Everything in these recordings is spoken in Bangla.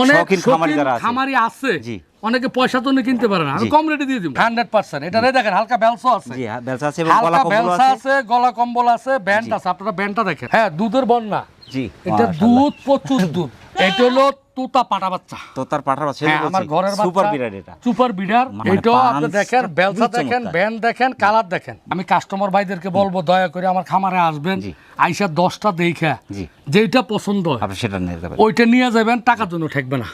অনেক খামারি আছে। পয়সা তো কিনতে পারে না। আমি কম রেটে দিয়ে দিব। Hundred percent. এটা দেখেন হালকা বেলসো আছে। জি হ্যাঁ, আছে এবং গলা হালকা কম্বল আছে। আছে গলা কম্বল আছে ব্যান্ড আছে। আপনারা ব্যান্ডটা দেখেন। হ্যাঁ দুধের বন্যা। জি। এটা দুধ প্রচুর দুধ। এটা হলো তুতা পাটা বাচ্চা। তোতার পাটা বাচ্চা হ্যাঁ আমার ঘরের সুপার বিরাট এটা। সুপার বিডার এটা আপনি দেখেন বেলসা দেখেন ব্যান দেখেন কালার দেখেন। আমি কাস্টমার ভাইদেরকে বলব দয়া করে আমার খামারে আসবেন। আইসা দশটা দেখে যেটা পছন্দ হয়। আপনি সেটা নিয়ে যাবেন। ওইটা নিয়ে যাবেন টাকার জন্য ঠেকবে না।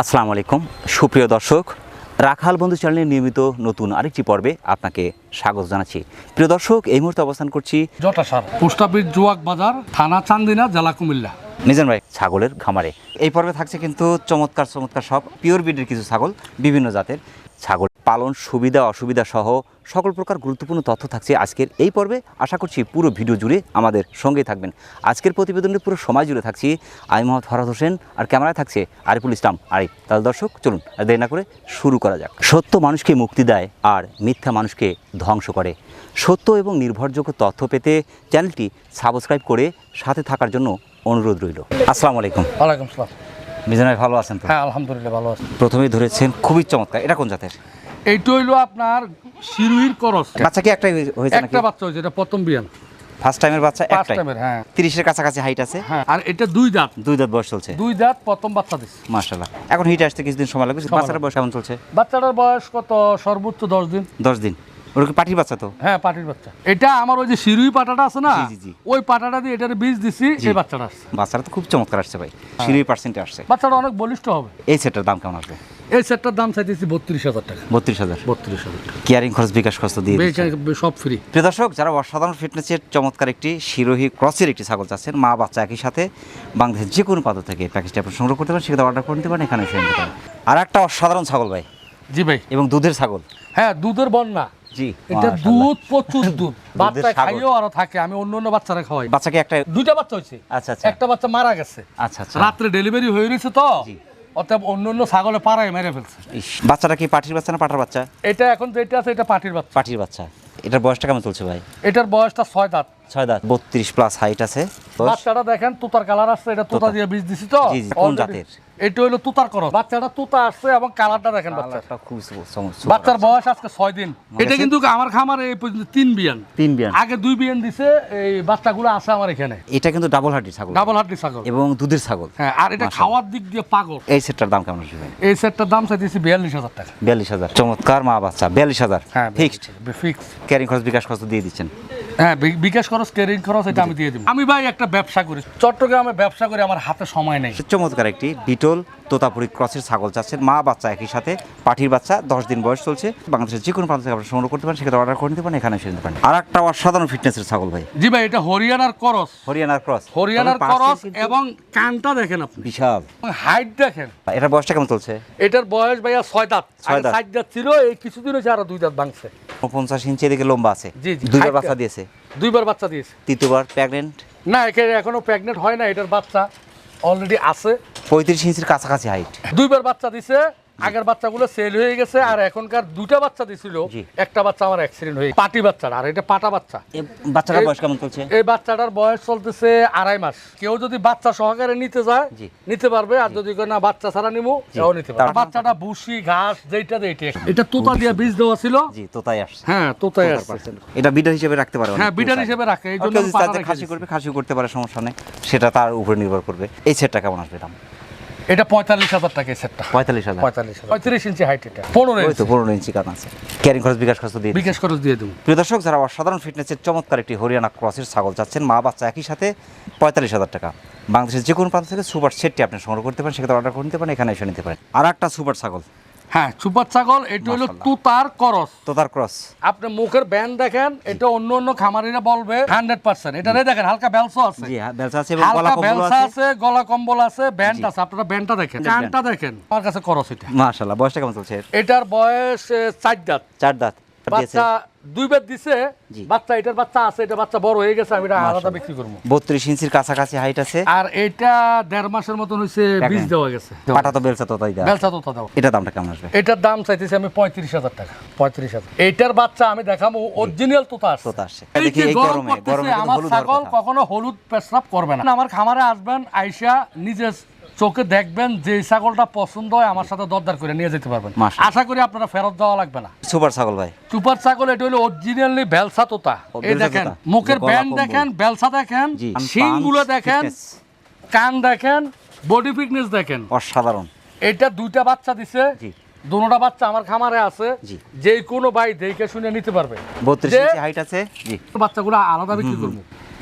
আসসালামু আলাইকুম। সুপ্রিয় দর্শক রাখাল বন্ধু চ্যানেলের নিয়মিত নতুন আরেকটি পর্বে আপনাকে স্বাগত জানাচ্ছি। প্রিয় দর্শক এই মুহূর্তে অবস্থান করছি জটাসার পোস্ট অফিস জুয়াক বাজার থানা চান্দিনা জেলা কুমিল্লা। নিজান ভাই ছাগলের খামারে। এই পর্বে থাকছে কিন্তু চমৎকার চমৎকার সব পিওর ব্রিডের কিছু ছাগল বিভিন্ন জাতের ছাগল। পালন সুবিধা অসুবিধা সহ সকল প্রকার গুরুত্বপূর্ণ তথ্য থাকছে আজকের এই পর্বে। আশা করছি পুরো ভিডিও জুড়ে আমাদের সঙ্গেই থাকবেন। আজকের প্রতিবেদনের পুরো সময় জুড়ে থাকছি। আমি মোহাম্মদ ফরাদ হোসেন আর ক্যামেরায় থাকছে আরিফুল ইসলাম। আরিফ তাহলে দর্শক চলুন আর দেরি না করে শুরু করা যাক। সত্য মানুষকে মুক্তি দেয় আর মিথ্যা মানুষকে ধ্বংস করে। সত্য এবং নির্ভরযোগ্য তথ্য পেতে চ্যানেলটি সাবস্ক্রাইব করে সাথে থাকার জন্য অনুরোধ রইল। আসসালামু আলাইকুম। ওয়ালাইকুম সালাম মিজান ভালো আছেন হ্যাঁ আলহামদুলিল্লাহ ভালো আছে। প্রথমেই ধরেছেন খুবই চমৎকার। এটা কোন জাতের? এইটা হইল আপনার শিরুইর করস। বাচ্চা কি একটাই হয়েছে নাকি? একটা বাচ্চা হয়েছে এটা প্রথম বিয়ান। ফার্স্ট টাইমের বাচ্চা ফার্স্ট একটাই? টাইমের হ্যাঁ। তিরিশের কাছাকাছি হাইট আছে? হ্যাঁ আর এটা দুই দাঁত। দুই দাঁত বয়স চলছে। দুই দাঁত প্রথম বাচ্চা দিচ্ছে মার্শাল্লাহ এখন হিট আসতে কিছুদিন সময় লাগবে? বাচ্চার বয়স কেমন চলছে? বাচ্চাটার বয়স কত? সর্বোচ্চ দশ দিন। দশ দিন। ওটা কি পাটির বাচ্চা তো? হ্যাঁ পাটির বাচ্চা। এটা আমার ওই যে শিরুই পাটাটা আছে না। ওই পাটাটা দিয়ে এটার বীজ দিছি সেই বাচ্চাটা আসছে। বাচ্চারা তো খুব চমৎকার আসছে ভাই। সিঁড়ি পার্সেন্টে আসছে। বাচ্চাটা অনেক বলিষ্ঠ হবে। এই সেটটার দাম কেমন আসবে? এই সেটটার দাম চাইতেছি বত্রিশ হাজার টাকা। বত্রিশ হাজার? বত্রিশ হাজার টাকা। কেয়ারিং খরচ বিকাশ খরচ দিয়ে সব ফ্রি প্রিয় দর্শক যারা অসাধারণ ফিটনেসের চমৎকার একটি শিরোহী ক্রসের একটি ছাগল চাচ্ছেন মা বাচ্চা একই সাথে বাংলাদেশের যে কোনো পাত্র থেকে প্যাকেজটি আপনি সংগ্রহ করতে পারেন সেখানে অর্ডার করে নিতে পারেন এখানে এসে নিতে পারেন। আর একটা অসাধারণ ছাগল ভাই। জি ভাই। এবং দুধের ছাগল। হ্যাঁ দুধের বন্যা। জি এটা দুধ প্রচুর দুধ। বাচ্চা খাইও আরও থাকে আমি অন্য অন্য বাচ্চারা খাওয়াই। বাচ্চাকে একটা দুইটা বাচ্চা হয়েছে। আচ্ছা আচ্ছা। একটা বাচ্চা মারা গেছে। আচ্ছা আচ্ছা। রাত্রে ডেলিভারি হয়ে গেছে তো। অতএব অন্য অন্য ছাগলে পাড়ায় মেরে ফেলছে। বাচ্চাটা কি পাটির বাচ্চা না পাটার বাচ্চা? এটা এখন যেটা আছে এটা পাটির বাচ্চা। পাটির বাচ্চা। এটার বয়সটা কেমন চলছে ভাই? এটার বয়সটা ছয় দাঁত। ছয় দাঁত বত্রিশ প্লাস হাইট আছে। বাচ্চাটা দেখেন তুতার কালার আসছে এটা তুতা। দিয়ে বীজ দিছি তো? কোন জাতের? এটা হলো তুতার করো বাচ্চাটা তুতা আসছে এবং কালারটা দেখেন বাচ্চা। কালারটা খুব সু- সম- সুপার বাচ্চার বয়স আজকে ছয় দিন। এটা কিন্তু আমার খামারে এই পর্যন্ত তিন বিয়ান। তিন বিয়ান। আগে দুই বিয়ান দিছে এই বাচ্চাগুলো আছে আমার এখানে। এটা কিন্তু ডাবল হার্টির ছাগল। ডাবল হাড্ডি ছাগল। এবং দুধের ছাগল। হ্যাঁ আর এটা খাওয়ার দিক দিয়ে পাগল। এই সেটটার দাম কেমন আসবে এই সেটটার দাম চাইতেছি বিয়াল্লিশ হাজার টাকা। বিয়াল্লিশ হাজার। চমৎকার মা বাচ্চা বিয়াল্লিশ হাজার। হ্যাঁ ফিক্সড ফিক্স ক্যারিং খরচ বিকাশ খরচ দিয়ে দিচ্ছেন। হ্যাঁ বি- বিকাশ খরচ কেরিং খরচ এটা আমি দিয়ে দিব। আমি ভাই একটা ব্যবসা করি। চট্টগ্রামে ব্যবসা করে আমার হাতে সময় নেই। চমৎকার একটি বিটল তোতাপুরি ক্রসের ছাগল চাচ্ছেন। মা বাচ্চা একই সাথে পাঠির বাচ্চা দশ দিন বয়স চলছে। বাংলাদেশের যে কোনো প্রান্ত থেকে আপনি সংগ্রহ করতে পারেন সেক্ষেত্রে অর্ডার করে নিতে পারেন এখানে এসে নিতে পারেন। আর একটা অসাধারণ ফিটনেসের ছাগল ভাই। জি ভাই এটা হরিয়ানার করস। হরিয়ানার ক্রস। হরিয়ানার করস এবং কানটা দেখেন আপনি। বিশাল। হাইট দেখেন। এটার বয়সটা কেমন চলছে? এটার বয়স ভাইয়া ছয় দাঁত। ছয় দাঁত। সাত দাঁত ছিল এই কিছুদিন হয়েছে আরও দুই দাঁত ভাঙছে। পঞ্চাশ ইঞ্চি এদিকে লম্বা আছে। দুইবার বাচ্চা দিয়েছে। দুইবার বাচ্চা দিয়েছে। তৃতীয়বার প্রেগনেন্ট না এখানে এখনও প্রেগনেন্ট হয় না এটার বাচ্চা। অলরেডি আছে। পঁয়ত্রিশ ইঞ্চির কাছাকাছি হাইট দুইবার বাচ্চা দিছে। আগের বাচ্চাগুলো সেল হয়ে গেছে আর এখনকার দুইটা বাচ্চা দিছিল একটা বাচ্চা আমার অ্যাক্সিডেন্ট হয়ে পাটি বাচ্চা আর এটা পাটা বাচ্চা। বাচ্চাটার বয়স কেমন চলছে? এই বাচ্চাটার বয়স চলতেছে আড়াই মাস। কেউ যদি বাচ্চা সহকারে নিতে যায় নিতে পারবে আর যদি না বাচ্চা ছাড়া নিবো সেও নিতে পারবে। বাচ্চাটা বুসি ঘাস যেটা দিয়ে এটা তোতা দিয়ে বীজ দেওয়া ছিল। জি তো তাই আসছে। হ্যাঁ তোতাই আসছে। এটা বিডার হিসেবে রাখতে পারে হ্যাঁ চায়। হিসেবে রাখে এই জন্য খাসি করবে খাসিও করতে পারে সমস্যা নেই। সেটা তার উপরে নির্ভর করবে। এই সেটটা কেমন আসবে দাম? এটা পঁয়তাল্লিশ হাজার টাকা সেটটা পঁয়তাল্লিশ হাজার। পঁয়তাল্লিশ পঁয়ত্রিশ ইঞ্চি হাইট এটা। পনেরো ইঞ্চি। পনেরো ইঞ্চি কান আছে। ক্যারিং খরচ বিকাশ খরচ দিয়ে। বিকাশ খরচ দিয়ে দেবো। প্রিয় দর্শক যারা অসাধারণ ফিটনেসের চমৎকার একটি হরিয়ানা ক্রসের ছাগল চাচ্ছেন মা বাচ্চা একই সাথে পঁয়তাল্লিশ হাজার টাকা। বাংলাদেশের যে কোনো প্রান্ত থেকে সুপার সেটটি আপনি সংগ্রহ করতে পারেন সেক্ষেত্রে অর্ডার করে নিতে পারেন এখানে এসে নিতে পারেন। আর একটা সুপার ছাগল। হ্যাঁ সুপার ছাগল এটা হলো তুতার করস। তুতার ক্রস। আপনি মুখের ব্যান দেখেন এটা অন্য অন্য খামারিরা বলবে হান্ড্রেড পার্সেন্ট এটারে দেখেন হালকা বেলসো আছে। জি হ্যাঁ হালকা কম্বল বেলসা আছে। গলা কম্বল আছে ব্যান্ড আছে। আপনারা ব্যান্ডটা দেখেন। কানটা দেখেন আমার কাছে করস এটা। মাশাআল্লাহ বয়সটা কেমন চলছে এটার বয়স চার দাঁত। চার দাঁত। বাচ্চা দুইবার দিছে বাচ্চা এটার বাচ্চা আছে এটা বাচ্চা বড় হয়ে গেছে আমি এটা আলাদা বিক্রি করব। বত্রিশ ইঞ্চির কাছাকাছি হাইট আছে। আর এটা দেড় মাসের মতন হয়েছে বীজ দেওয়া গেছে। পাটা তো বেলচা তোতাই দেওয়া বেলচা তো দাও এটা দামটা কেমন আসবে? এটার দাম চাইতেছি আমি পঁয়ত্রিশ হাজার টাকা। পঁয়ত্রিশ হাজার। এইটার বাচ্চা আমি দেখাবো অরিজিনাল তোতা আছে। তোতা আসছে। দেখি এই গরমে, গরমে আমার ছাগল কখনো হলুদ পেশাব করবে না। আমার খামারে আসবেন আইসা নিজের চোখে দেখবেন যে ছাগলটা পছন্দ হয় আমার সাথে দরদার করে নিয়ে যেতে পারবেন। আশা করি আপনারা ফেরত দেওয়া লাগবে না। সুপার ছাগল ভাই। সুপার ছাগল এটা হলো অরিজিনালি বেলসা তোতা। এই দেখেন মুখের ব্যান্ড দেখেন বেলসা দেখেন জি শিংগুলো দেখেন কান দেখেন বডি ফিটনেস দেখেন। অসাধারণ। এটা দুইটা বাচ্চা দিছে জি। দুটোটা বাচ্চা আমার খামারে আছে জি। যে কোনো ভাই দেখে শুনে নিতে পারবে। বত্রিশ হাইট আছে জি। বাচ্চাগুলো আলাদা বিক্রি করব।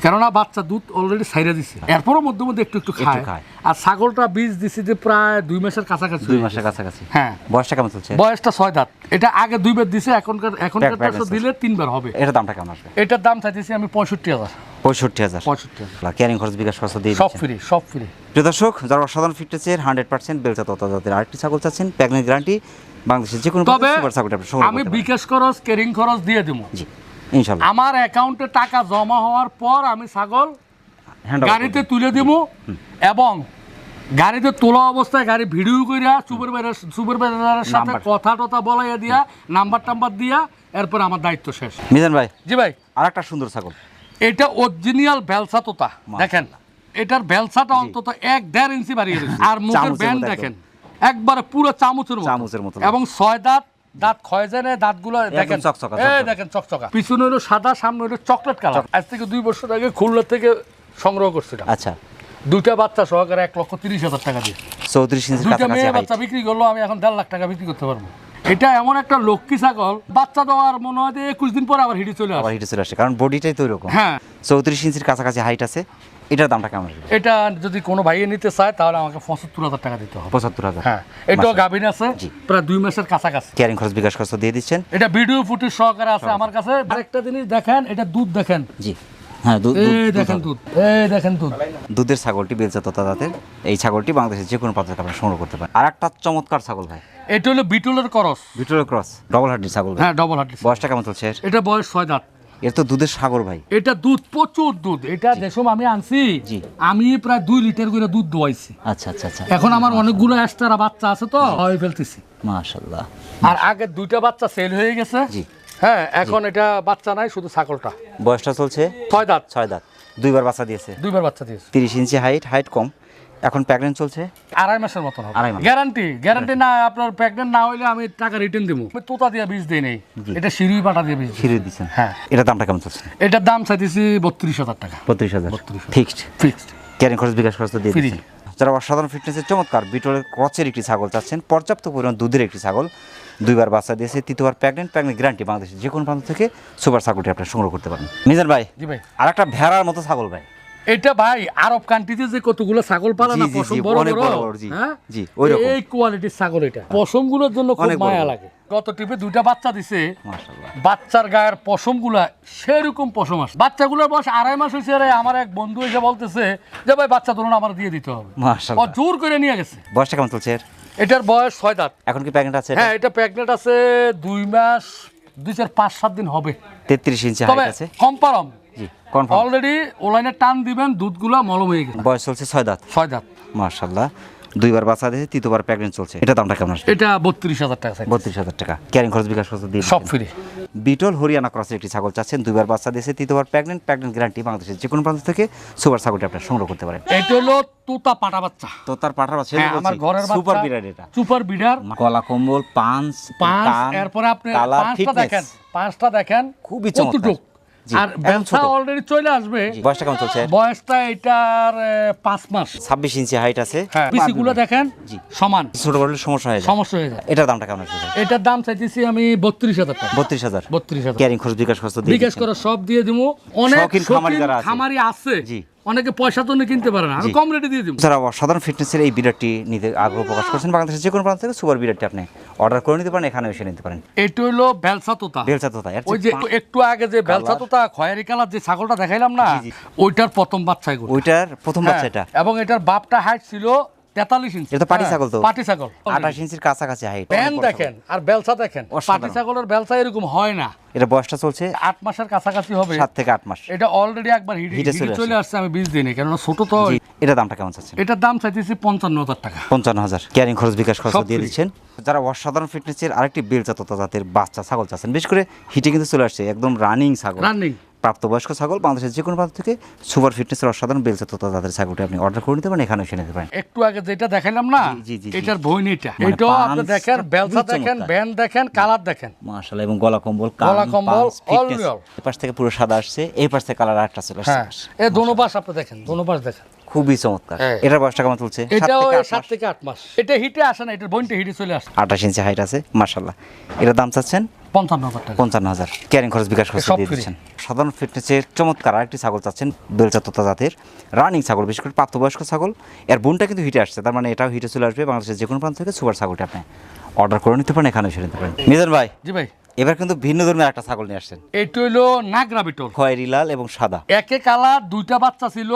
কেননা বাচ্চা দুধ অলরেডি সাইরা দিছে। এরপরও মধ্যে মধ্যে একটু একটু খায়। আর ছাগলটা বীজ দিছি যে প্রায় দুই মাসের কাছাকাছি দুই মাসের কাছাকাছি। হ্যাঁ। বয়সটা কেমন চলছে? বয়সটা ছয় দাঁত। এটা আগে দুইবার দিছে এখনকার এখনকার। দিলে তিনবার হবে। এটা দামটা কেমন আসবে? এটার দাম চাইতেছি আমি পঁয়ষট্টি হাজার। পঁয়ষট্টি হাজার। পঁয়ষট্টি হাজার। ক্যারিং খরচ বিকাশ খরচ দিয়ে সব ফ্রি সব ফ্রি প্রিয় দর্শক যারা অসাধারণ ফিটনেসের হান্ড্রেড পার্সেন্ট বেলচা তথা জাতের আরেকটি ছাগল চাচ্ছেন প্রেগনেন্ট গ্যারান্টি বাংলাদেশের যে কোনো আমি বিকাশ খরচ ক্যারিং খরচ দিয়ে দেবো। জি। ইনশাল্লাহ আমার অ্যাকাউন্টে টাকা জমা হওয়ার পর আমি ছাগল গাড়িতে তুলে দিব এবং গাড়িতে তোলা অবস্থায় গাড়ি ভিডিও কইরা সুপারভাইজার সুপারভাইজারের সাথে কথা টথা বলাইয়া দিয়া নাম্বার টাম্বার দিয়া এরপর আমার দায়িত্ব শেষ। মিজান ভাই জি ভাই। আর একটা সুন্দর ছাগল। এটা অরিজিনাল বেলসা তোতা দেখেন? এটার বেলসাটা অন্তত এক দেড় ইঞ্চি বাড়িয়ে আর মুখের ব্যান্ড দেখেন একবারে পুরো চামচের মতো। চামচের মতো। এবং ছয় দাঁত দাঁত ক্ষয় যায় না দাঁতগুলো দেখেন। চকচকা, দেখেন চকচকা। পিছনে হলো সাদা সামনে হলো চকলেট কালার। আজ থেকে দুই বছর আগে খুলনা থেকে সংগ্রহ করছিলাম। আচ্ছা। দুইটা বাচ্চা সহকারে এক লক্ষ তিরিশ হাজার টাকা দিয়ে। চৌত্রিশ দুইটা মেয়ে বাচ্চা বিক্রি করল আমি এখন দেড় লাখ টাকা বিক্রি করতে পারব। এটা এমন একটা লক্ষ্মী ছাগল বাচ্চা দেওয়ার মনে হয় একুশ দিন পরে আবার হিটে চলে আবার হিটে চলে আসে কারণ বডিটাই তো এরকম। হ্যাঁ। চৌত্রিশ ইঞ্চির কাছাকাছি হাইট আছে এটার দামটা কেমন এটা যদি কোনো ভাইয়ে নিতে চায় তাহলে আমাকে পঁচাত্তর হাজার টাকা দিতে হবে। পঁচাত্তর হাজার। হ্যাঁ এটাও গাভিন আছে প্রায় দুই মাসের কাছাকাছি। ক্যারিং খরচ বিকাশ খরচ দিয়ে দিচ্ছেন। এটা ভিডিও ফুটেজ সহকারে আছে আমার কাছে। আরেকটা জিনিস দেখেন এটা দুধ দেখেন। জি। হ্যাঁ দেখেন দুধ এই দেখেন দুধ। দুধের ছাগলটি বেলচা তোতা জাতের। এই ছাগলটি বাংলাদেশের যে কোনো থেকে আপনারা সংগ্রহ করতে পারেন। আর একটা চমৎকার ছাগল ভাই। এটা হলো বিটুলের করস। ভিক্টোরিয়া ক্রস ডবল হার্ডির ছাগল হ্যাঁ ডবল হার্টি বয়সটা কেমন চলছে এটা বয়স ছয় দাঁত। এর তো দুধের সাগর ভাই। এটা দুধ প্রচুর দুধ। এটা যেসব আমি আনছি জি। আমি প্রায় দুই লিটার করে দুধ দোয়াইছি। আচ্ছা আচ্ছা আচ্ছা। এখন আমার অনেকগুলো এক্সট্রা বাচ্চা আছে তো হয়ে ফেলতেছি। মাশাল্লাহ আর আগে দুইটা বাচ্চা সেল হয়ে গেছে। জি। হ্যাঁ এখন এটা বাচ্চা নাই শুধু ছাগলটা। বয়সটা চলছে? ছয় দাঁত। ছয় দাঁত। দুইবার বাচ্চা দিয়েছে। দুইবার বাচ্চা দিয়েছে। তিরিশ ইঞ্চি হাইট হাইট কম। এখন প্রেগনেন্ট চলছে? আড়াই মাসের মতো আড়াই মাস। গ্যারান্টি গ্যারান্টি না আপনার প্রেগনেন্ট না হইলে আমি টাকা রিটার্ন দেবো। তোতা দিয়ে বীজ দিই নেই। এটা সিঁড়ি পাটা দিয়ে বীজ। খিরে দিচ্ছেন হ্যাঁ। এটার দামটা কেমন চলছে? এটার দাম চাইতেছি বত্রিশ হাজার টাকা। বত্রিশ হাজার। 32,000 ফিক্সড ফিক্সড ক্যারিং খরচ বিকাশ খরচ তো দিয়ে Free। যারা অসাধারণ ফিটনেসের চমৎকার বিটলের ক্রচের একটি ছাগল চাচ্ছেন পর্যাপ্ত পরিমাণ দুধের একটি ছাগল দুইবার বাচ্চা দিয়েছে তৃতীয়বার প্রেগনেন্ট প্রেগনেন্ট গ্যারান্টি বাংলাদেশের যে কোনো প্রান্ত থেকে সুপার ছাগলটি আপনারা সংগ্রহ করতে পারেন। মিজান ভাই জি ভাই। আর একটা ভেড়ার মতো ছাগল ভাই। এটা ভাই আরব কান্ট্রিতে যে কতগুলো ছাগল পালে না পশম বড় বড়? বড় বড়, জি, হ্যাঁ? জি, এই কোয়ালিটির ছাগল এটা। পশমগুলোর জন্য খুব মায়া লাগে। গত টিপে দুইটা বাচ্চা দিছে। বাচ্চার গায়ের পশমগুলা সেরকম পশম বাচ্চাগুলোর বয়স আড়াই মাস হয়েছে আমার এক বন্ধু এসে বলতেছে যে ভাই বাচ্চা ধরুন আমার দিয়ে দিতে হবে। জোর করে নিয়ে গেছে। বয়সটা কেমন চলছে এটার বয়স ছয় দাঁত। এখন কি প্রেগনেন্ট আছে হ্যাঁ এটা প্রেগনেন্ট আছে দুই মাস দুই চার পাঁচ সাত দিন হবে। তেত্রিশ ইঞ্চি আছে। কম্পারম জি কনফার্ম অলরেডি ওলাইনে টান দিবেন দুধগুলা মলম হয়ে গেছে। বয়স চলছে ছয় দাঁত। ছয় দাঁত। মাশাল্লাহ দুইবার বাচ্চা দিয়েছে তৃতীয়বার প্রেগনেন্ট চলছে। এটা দামটা কেমন এটা বত্রিশ হাজার টাকা বত্রিশ হাজার টাকা। ক্যারিং খরচ বিকাশ খরচ দিয়ে সব ফ্রি বিটল হরিয়ানা ক্রসের একটি ছাগল চাচ্ছেন দুইবার বাচ্চা দিয়েছে তৃতীয়বার প্রেগনেন্ট প্রেগনেন্ট গ্যারান্টি বাংলাদেশের যে কোনো প্রান্ত থেকে সুপার ছাগলটি আপনারা সংগ্রহ করতে পারেন। এটা হলো তোতা পাটা বাচ্চা। তো তার বাচ্চা হ্যাঁ আমার ঘরের সুপার বাচ্চা এটা। সুপার বিডার গলা কম্বল পাঁচ পাঁচ এরপরে আপনি পাঁচটা দেখেন পাঁচটা দেখেন খুবই চমৎকার। আর ব্যবসা অলরেডি চলে আসবে। বয়সটা কেমন চলছে? বয়সটা এটার পাঁচ মাস। ছাব্বিশ ইঞ্চি হাইট আছে। হ্যাঁ পিসিগুলো দেখেন সমান। ছোট বড় সমস্যা হয়ে যায়। সমস্যা হয়ে যায়। এটার দামটা কেমন আসবে এটার দাম চাইতেছি আমি বত্রিশ হাজার টাকা। বত্রিশ হাজার। বত্রিশ হাজার। ক্যারিং খরচ বিকাশ খরচ বিকাশ করা সব দিয়ে দিব অনেক। খামারি আছে। জি। অনেকে পয়সা তো কিনতে পারে না আমি কম রেটে দিয়ে দিব। যারা সাধারণ ফিটনেসের এই বিরাটটি নিতে আগ্রহ প্রকাশ করছেন বাংলাদেশের যে কোনো প্রান্ত থেকে সুপার বিরাটটি আপনি অর্ডার করে নিতে পারেন এখানে এসে নিতে পারেন। এটা হলো বেলসা তোতা। বেলচা তোতা ওই যে একটু- আগে যে বেলসা তোতা খয়েরি কালার যে ছাগলটা দেখাইলাম না। ওইটার প্রথম বাচ্চা ওইটার প্রথম বাচ্চা হ্যাঁ, এটা এবং এটার বাপটা হাইট ছিল তেতাল্লিশ ইঞ্চি। এটা পাটি ছাগল তো? পাটি ছাগল আঠাশ ইঞ্চির কাছাকাছি হাইট প্যান দেখেন আর বেলসা দেখেন পাটি ছাগলের বেলসা এরকম হয় না। এটা বয়সটা চলছে? আট মাসের কাছাকাছি হবে। সাত থেকে আট মাস। এটা অলরেডি একবার হিটে হিটে হিটে চলে চলে আসছে আমি বীজ দিইনি কেননা ছোট তো এটা দামটা কেমন এটার দাম চাইতেছি পঞ্চান্ন হাজার টাকা। পঞ্চান্ন হাজার। ক্যারিং খরচ বিকাশ খরচ দিয়ে দিচ্ছেন। যারা অসাধারণ ফিটনেসের আরেকটি বেলজাত জাতের বাচ্চা ছাগল চাচ্ছেন বিশেষ করে হিটে কিন্তু চলে আসছে একদম রানিং ছাগল। রানিং প্রাপ্তবয়স্ক ছাগল বাংলাদেশের যে কোনো প্রান্ত থেকে সুপার ফিটনেসের অসাধারণ বেলজাত জাতের ছাগলটি আপনি অর্ডার করে নিতে পারেন এখানে এসে নিতে পারেন। একটু আগে যেটা দেখাইলাম না। এটার বইন এটা। মানে এটাও আপনি দেখেন বেলসা দেখেন। ব্যান্ড দেখেন কালার দেখেন। মাশাআল্লাহ এবং গলা কম্বল গলা কম্বল, real। এই পাশ থেকে পুরো সাদা আসছে এই পাশ থেকে কালার আটটা চলে হ্যাঁ আসছে এ দোনো পাশ আপনি দেখেন দোনো পাশ দেখেন। খুবই চমৎকার। হ্যাঁ। এটার বয়সটা কেমন চলছে? এটাও সাত মাস। থেকে আট মাস। এটা হিটে আসে না এটার বইনটা হিটে চলে আসে। আঠাশ ইঞ্চি হাইট আছে মাশাল্লাহ এটার দাম চাচ্ছেন? পঞ্চান্ন হাজার টাকা। পঞ্চান্ন হাজার। ক্যারিং খরচ বিকাশ খরচ দিয়ে দিচ্ছেন। সাধারণ ফিটনেসের চমৎকার আরেকটি ছাগল চাচ্ছেন বেলচাততা জাতের রানিং ছাগল বিশেষ করে প্রাপ্তবয়স্ক ছাগল। এর বোনটা কিন্তু হিটে আসছে তার মানে এটাও হিটে চলে আসবে বাংলাদেশের যে কোনো প্রান্ত থেকে সুপার ছাগলটা আপনি অর্ডার করে নিতে পারেন এখানে সেরে নিতে পারেন। মিজান ভাই জি ভাই। এবার কিন্তু ভিন্ন ধর্মের একটা ছাগল নিয়ে আসছেন। এটা হলো নাগরা বিটল। খয়েরি লাল এবং সাদা। একে কালার দুইটা বাচ্চা ছিল।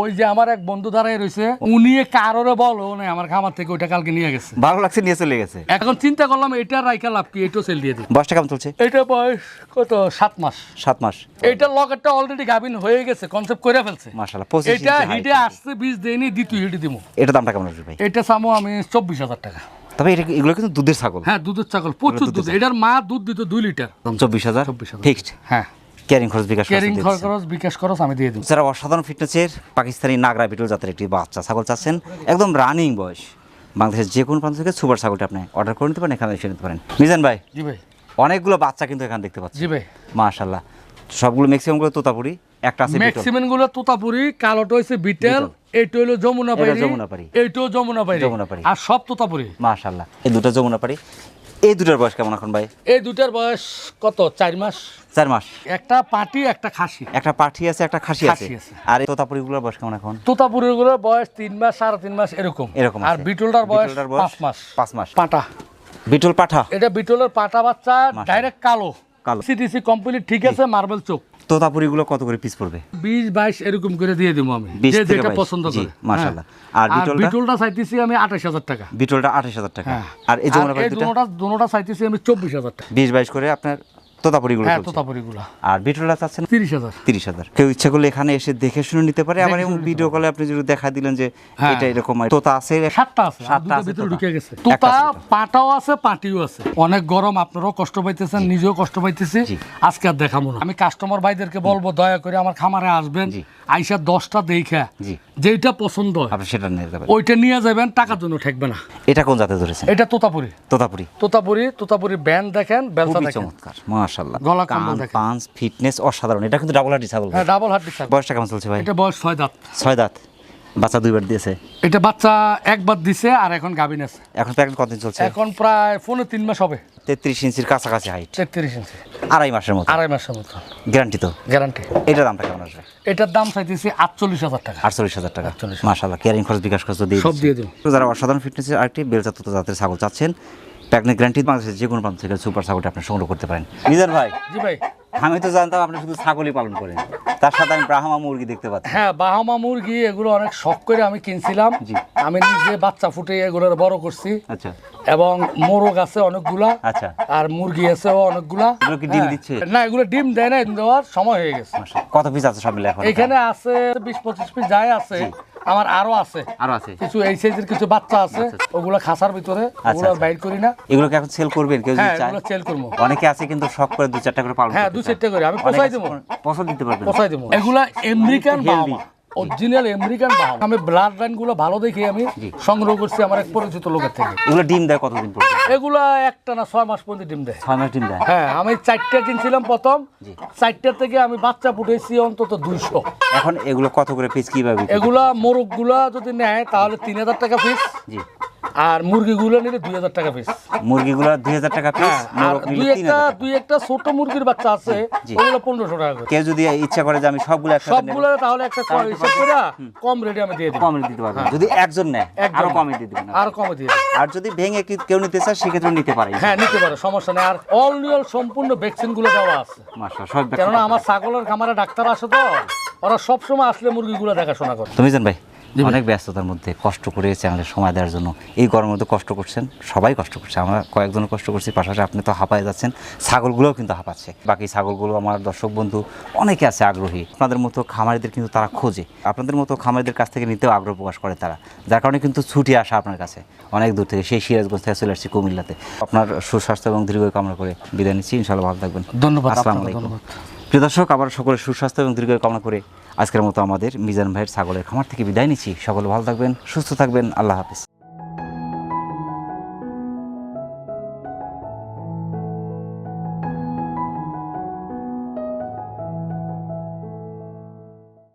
ওই যে আমার এক বন্ধু দাঁড়ায় রয়েছে উনি কারোরে বলো না আমার খামার থেকে ওইটা কালকে নিয়ে গেছে। ভালো লাগছে নিয়ে চলে গেছে। এখন চিন্তা করলাম এটা রাইকা লাভ কি এটাও সেল দিয়ে দিই। বয়সটা কেমন চলছে? এটা বয়স কত? সাত মাস। সাত মাস। এইটার লকেটটা অলরেডি গাভিন হয়ে গেছে কনসেপ্ট করে ফেলছে। মাশাল্লাহ এটা হিটে আসছে বীজ দেয়নি দ্বিতীয় হিটে দিব এটা দামটা কেমন আসবে ভাই? এটা চামো আমি চব্বিশ হাজার টাকা। তবে এটা এগুলো কিন্তু দুধের ছাগল। হ্যাঁ দুধের ছাগল প্রচুর দুধ এটার মা দুধ দিত দুই লিটার। চব্বিশ হাজার? 24,000 ফিক্সড হ্যাঁ। ক্যারিং খরচ বিকাশ কেয়ারিং। খরচ বিকাশ খরচ আমি দিয়ে দিব। যারা অসাধারণ ফিটনেসের পাকিস্তানি নাগরা বিটল জাতের একটি বাচ্চা ছাগল চাচ্ছেন একদম রানিং বয়স। বাংলাদেশের যে কোনো প্রান্ত থেকে সুপার ছাগলটা আপনি অর্ডার করে নিতে পারেন এখানে এসে নিতে পারেন। মিজান ভাই জি ভাই। অনেকগুলো বাচ্চা কিন্তু এখানে দেখতে পাচ্ছি। জি ভাই। মাশাল্লাহ সবগুলো ম্যাক্সিমামগুলো তোতাপুরি একটা আছে বিটল। ম্যাক্সিমামগুলো তোতাপুরি কালোটা হইছে বিটেল এইটা হইল যমুনা এটা পাইরি যমুনাপাড়ি। এইটাও যমুনা যমুনাপাড়ি। আর সব তোতাপুরি। মাশাল্লাহ এই দুটো যমুনা পারি এই দুটার বয়স কেমন এখন ভাই? এই দুটার বয়স কত? চার মাস? চার মাস। একটা পাটি একটা খাসি। একটা পাঠি আছে একটা খাসি আছে। আর এই তোতাপুরিগুলোর বয়স কেমন এখন? তোতাপুরি গুলোর বয়স তিন মাস সাড়ে তিন মাস এরকম। এরকম আর বিটুলটার বিটলটার বয়স পাঁচ মাস। পাঁচ মাস। পাটা বিটল পাঠা? এটা বিটলের পাটা বাচ্চা ডাইরেক্ট কালো। কালো। সিটিসি কমপ্লিট ঠিক আছে মার্বেল চোখ। তোতাপুরিগুলো কত করে পিস পড়বে? বিশ বাইশ এরকম করে দিয়ে দেবো আমি। 20 যে যেটা পছন্দ করে। মাশাআল্লাহ। হ্যাঁ। আর বিটলটা? বিটলটা চাইতেছি আমি আঠাশ হাজার টাকা। বিটলটা আঠাশ হাজার টাকা। হ্যাঁ। আর এই পাড়ি এই দুটোটা দুটোটা চাইতেছি আমি চব্বিশ হাজার টাকা। বিশ বাইশ করে আপনার তোতাপুরিগুলো হ্যাঁ চলছে। আর বিটলটা চাচ্ছেন তিরিশ হাজার। তিরিশ হাজার। কেউ ইচ্ছা করলে এখানে এসে দেখে শুনে নিতে পারে। আবার এবং ভিডিও কলে আপনি যদি দেখা দিলেন যে। এটা এরকম তোতা আছে সাতটা আছে। সাতটা আছে ভিতরে ঢুকে গেছে। তোতা পাটাও আছে পাটিও আছে। অনেক গরম আপনারাও কষ্ট পাইতেছেন নিজেও কষ্ট পাইতেছি। আজকে আর দেখাবো না। আমি কাস্টমার ভাইদেরকে বলব দয়া করে আমার খামারে আসবেন। আইসা দশটা দেখা। যেটা পছন্দ আপনি সেটা নিয়ে যাবেন। ওইটা নিয়ে যাবেন টাকার জন্য ঠেকবে না। এটা কোন জাতে ধরেছেন? এটা তোতাপুরি। তোতাপুরি। তোতাপুরি তোতাপুরি ব্যান্ড দেখেন বেলসা দেখেন। চমৎকার মাশাআল্লাহ। গলা কান পাঁচ ফিটনেস অসাধারণ। এটা কিন্তু ডাবল ছাগল হ্যাঁ ডাবল থাকবে বয়সটা কেমন চলছে ভাই? এটা বয়স ছয় দাঁত। ছয় দাঁত। বাচ্চা দুইবার দিয়েছে। এটা বাচ্চা একবার দিছে আর এখন গাভিন আছে। এখন কতদিন চলছে? এখন প্রায় পনেরো তিন মাস হবে। তেত্রিশ ইঞ্চির কাছাকাছি হাইট তেত্রিশ ইঞ্চি। আড়াই মাসের মতো। আড়াই মাসের মতো। গ্যারান্টি তো? গ্যারান্টি এটার দামটা কেমন আসবে? এটার দাম চাইতেছি আটচল্লিশ হাজার টাকা। আটচল্লিশ হাজার টাকা। 48,000 মাশাল্লাহ কেয়ারিং খরচ বিকাশ খরচ দিয়ে সব দিয়ে যারা অসাধারণ ফিটনেসের আরেকটি জাতের ছাগল চাচ্ছেন প্যাকনেট গ্যারান্টি বাংলাদেশের যে কোনো প্রান্ত থেকে সুপার ছাগলটা আপনি সংগ্রহ করতে পারেন। নিজের ভাই। জি ভাই। আমি তো জানতাম আপনি শুধু ছাগলই পালন করেন। তার সাথে আমি ব্রাহ্মা মুরগি দেখতে পাচ্ছি। হ্যাঁ বাহামা মুরগি এগুলো অনেক শখ করে আমি কিনছিলাম। জি। আমি নিজে বাচ্চা ফুটে এগুলোর বড় করছি। আচ্ছা। এবং মোরগ আছে অনেকগুলা। আচ্ছা। আর মুরগি আছে অনেকগুলা। এগুলো কি ডিম হ্যাঁ। দিচ্ছে? না এগুলো ডিম দেয় না দেওয়ার সময় হয়ে গেছে। কত পিস আছে সব মিলে এখন? এখানে আছে বিশ পঁচিশ পিস যায় আছে। আমার আরও আছে। আরও আছে। কিছু এই সাইজের কিছু বাচ্চা আছে ওগুলো খাসার ভিতরে ওগুলো আচ্ছা। বাইর করি না। এগুলো কি এখন সেল করবেন কেউ যদি হ্যাঁ চায়। সেল করব। অনেকে আছে কিন্তু শখ করে দুই চারটা করে পালন হ্যাঁ দুই চারটা। করে আমি পোষাই দেব। পছন্দ দিতে পারবেন। পোষাই দেব। এগুলা American healthy। Original American Bahama আমি ব্লাড লাইনগুলো ভালো দেখি আমি সংগ্রহ করছি আমার এক পরিচিত লোকের থেকে। এগুলো ডিম দেয় কতদিন পর্যন্ত? এগুলা একটা না ছয় মাস পর্যন্ত ডিম দেয়। ছয় মাস ডিম দেয়? হ্যাঁ আমি চারটা কিনছিলাম প্রথম। চারটা থেকে আমি বাচ্চা ফুটেছি অন্তত দুইশো। এখন এগুলো কত করে পিস কীভাবে এগুলা মোরগগুলা যদি নেয় তাহলে তিন হাজার টাকা পিস জি। আর মুরগিগুলো নিলে দুই হাজার টাকা পিস মুরগিগুলো দুই হাজার টাকা পিস হ্যাঁ, আর দুই একটা দুই একটা ছোট মুরগির বাচ্চা আছে ওগুলো পনেরোশো টাকা করে। কেউ যদি ইচ্ছা করে যে আমি সবগুলো সবগুলো তাহলে একটা ক- হিসাব করে কম রেটে আমি দিয়ে দিই কমে দিতে পারবেন। যদি একজন নেয় আরও। কমে দিয়ে দিবেন। আর কমে দিয়ে আর যদি ভেঙে কেউ নিতে চায় সেক্ষেত্রে নিতে পারে। হ্যাঁ নিতে পারে সমস্যা নেই। আর অল নিয়ল সম্পূর্ণ ভ্যাকসিনগুলো দেওয়া আছে। কেননা আমার ছাগলের খামারে ডাক্তার আসে তো ওরা সবসময় আসলে মুরগিগুলো দেখাশোনা করে। তুমি জান ভাই। অনেক ব্যস্ততার মধ্যে কষ্ট করে চ্যানেলে সময় দেওয়ার জন্য এই গরমের মধ্যে কষ্ট করছেন সবাই কষ্ট করছে। আমরা কয়েকজন কষ্ট করছি পাশাপাশি আপনি তো হাঁপায় যাচ্ছেন ছাগলগুলোও কিন্তু হাঁপাচ্ছে। বাকি ছাগলগুলো আমার দর্শক বন্ধু অনেকে আছে আগ্রহী। আপনাদের মতো খামারিদের কিন্তু তারা খোঁজে। আপনাদের মতো খামারিদের কাছ থেকে নিতেও আগ্রহ প্রকাশ করে তারা। যার কারণে কিন্তু ছুটি আসা আপনার কাছে অনেক দূর থেকে। সেই সিরাজগঞ্জ থেকে চলে আসছি কুমিল্লাতে। আপনার সুস্বাস্থ্য এবং দীর্ঘ কামনা করে বিদায় নিচ্ছি। ইনশাআল্লাহ ভালো থাকবেন। ধন্যবাদ আসসালামু আলাইকুম। প্রিয় দর্শক আবার সকলের সুস্বাস্থ্য এবং দীর্ঘ কামনা করে আজকের মতো আমাদের মিজান ভাইয়ের ছাগলের খামার থেকে বিদায় নিচ্ছি। সকলে ভালো থাকবেন, সুস্থ থাকবেন। আল্লাহ হাফিজ।